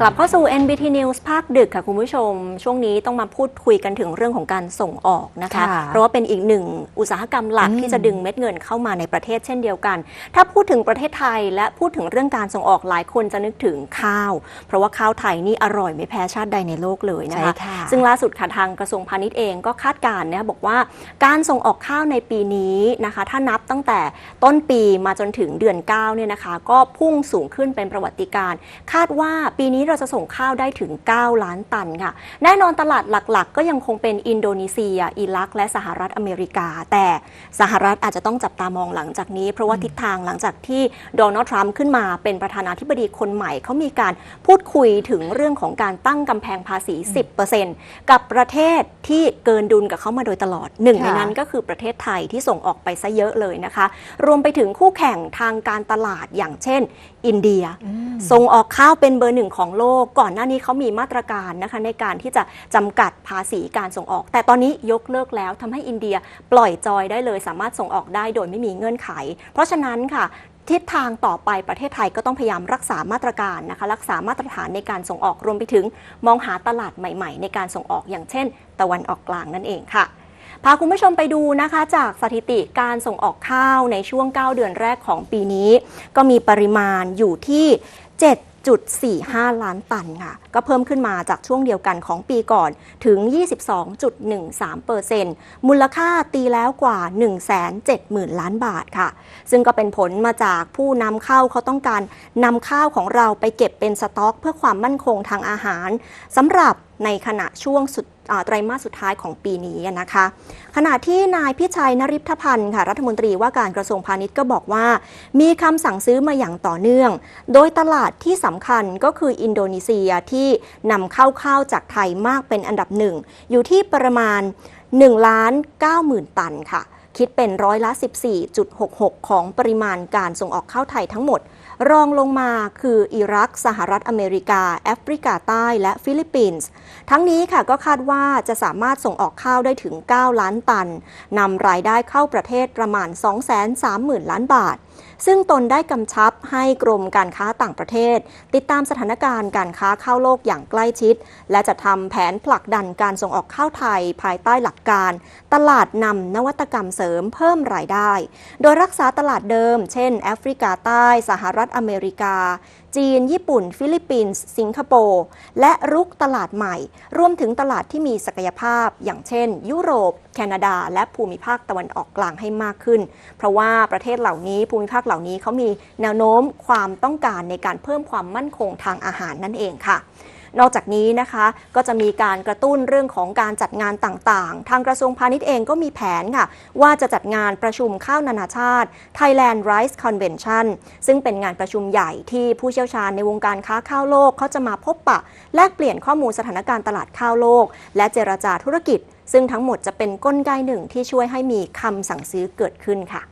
กลับเข้าสู่ NBT News ภาคดึกค่ะคุณผู้ชม ช่วงนี้ต้องมาพูดคุยกันถึงเรื่องของการส่งออกนะคะ ค่ะเพราะว่าเป็นอีกหนึ่งอุตสาหกรรมหลักอืม ที่จะดึงเม็ดเงินเข้ามาในประเทศเช่นเดียวกัน ถ้าพูดถึงประเทศไทยและพูดถึงเรื่องการส่งออกหลายคนจะนึกถึงข้าว เพราะว่าข้าวไทยนี่อร่อยไม่แพ้ชาติใดในโลกเลยนะคะใช่ค่ะ ซึ่งล่าสุดค่ะทางกระทรวงพาณิชย์เองก็คาดการณ์นะคะบอกว่าการส่งออกข้าวในปีนี้นะคะ ถ้านับตั้งแต่ต้นปีมาจนถึงเดือน9เนี่ยนะคะ ก็พุ่งสูงขึ้นเป็นประวัติการณ์คาดว่าปีนี้เราจะส่งข้าวได้ถึง 9 ล้านตันค่ะ แน่นอนตลาดหลักๆ ก็ยังคงเป็นอินโดนีเซีย อิรัก และสหรัฐอเมริกา แต่สหรัฐอาจจะต้องจับตามองหลังจากนี้ เพราะว่าทิศทางหลังจากที่โดนัลด์ทรัมป์ขึ้นมาเป็นประธานาธิบดีคนใหม่เขามีการพูดคุยถึงเรื่องของการตั้งกำแพงภาษี 10%กับประเทศที่เกินดุลกับเขามาโดยตลอดหนึ่งในค่ะนั้นก็คือประเทศไทยที่ส่งออกไปซะเยอะเลยนะคะ รวมไปถึงคู่แข่งทางการตลาดอย่างเช่น อินเดีย ส่งออกข้าวเป็นเบอร์หนึ่งของโลก ก่อนหน้านี้เขามีมาตรการนะคะในการที่จะจำกัดภาษีการส่งออก แต่ตอนนี้ยกเลิกแล้วทำให้อินเดียปล่อยจอยได้เลย สามารถส่งออกได้โดยไม่มีเงื่อนไข เพราะฉะนั้นค่ะทิศทางต่อไปประเทศไทยก็ต้องพยายามรักษามาตรการนะคะ รักษามาตรฐานในการส่งออกรวมไปถึง มองหาตลาดใหม่ๆ ในการส่งออกอย่างเช่น ตะวันออกกลางนั่นเองค่ะพาคุณผู้ชมไปดูนะคะจากสถิติการส่งออกข้าวในช่วง 9 เดือนแรกของปีนี้ ก็มีปริมาณอยู่ที่ 7.45 ล้านตันค่ะ ก็เพิ่มขึ้นมาจากช่วงเดียวกันของปีก่อนถึง 22.13%มูลค่าตีแล้วกว่า 170,000 ล้านบาทค่ะ ซึ่งก็เป็นผลมาจากผู้นำเข้าเขาต้องการนำข้าวของเราไปเก็บเป็นสต็อก เพื่อความมั่นคงทางอาหารสำหรับ ในขณะช่วงสุดไตรมาสสุดท้ายของปีนี้นะคะ ขณะที่นายพิชัยนริพพันธ์ค่ะรัฐมนตรีว่าการกระทรวงพาณิชย์ก็บอกว่า มีคำสั่งซื้อมาอย่างต่อเนื่อง โดยตลาดที่สำคัญก็คืออินโดนีเซียที่นำเข้าข้าวจากไทยมากเป็นอันดับหนึ่ง อยู่ที่ประมาณ1ล้าน9หมื่นตันค่ะ คิดเป็นร้อยละ 14.66 ของปริมาณการส่งออกข้าวไทยทั้งหมด รองลงมาคืออิรัก สหรัฐอเมริกา แอฟริกาใต้และฟิลิปปินส์ ทั้งนี้ค่ะก็คาดว่าจะสามารถส่งออกข้าวได้ถึง 9 ล้านตันนำรายได้เข้าประเทศประมาณ 230,000 ล้านบาท ซึ่งตนได้กำชับให้กรมการค้าต่างประเทศ ติดตามสถานการณ์การค้าข้าวโลกอย่างใกล้ชิด และจะทำแผนผลักดันการส่งออกข้าวไทยภายใต้หลักการ ตลาดนำนวัตกรรมเสริมเพิ่มรายได้ โดยรักษาตลาดเดิม เช่น แอฟริกาใต้ สหรัฐอเมริกา จีน ญี่ปุ่น ฟิลิปปินส์ สิงคโปร์ และรุกตลาดใหม่ รวมถึงตลาดที่มีศักยภาพ อย่างเช่น ยุโรป แคนาดา และภูมิภาคตะวันออกกลางให้มากขึ้น เพราะว่าประเทศเหล่านี้ภูมิภาคเหล่านี้เขามีแนวโน้มความต้องการในการเพิ่มความมั่นคงทางอาหารนั่นเองค่ะ นอกจากนี้นะคะก็จะมีการกระตุ้นเรื่องของการจัดงานต่างๆ ทางกระทรวงพาณิชย์เองก็มีแผนค่ะ ว่าจะจัดงานประชุมข้าวนานาชาติ Thailand Rice Convention ซึ่งเป็นงานประชุมใหญ่ที่ผู้เชี่ยวชาญในวงการค้าข้าวโลกเขาจะมาพบปะ แลกเปลี่ยนข้อมูลสถานการณ์ตลาดข้าวโลก และเจรจาธุรกิจ ซึ่งทั้งหมดจะเป็นกลไกหนึ่งที่ช่วยให้มีคำสั่งซื้อเกิดขึ้นค่ะ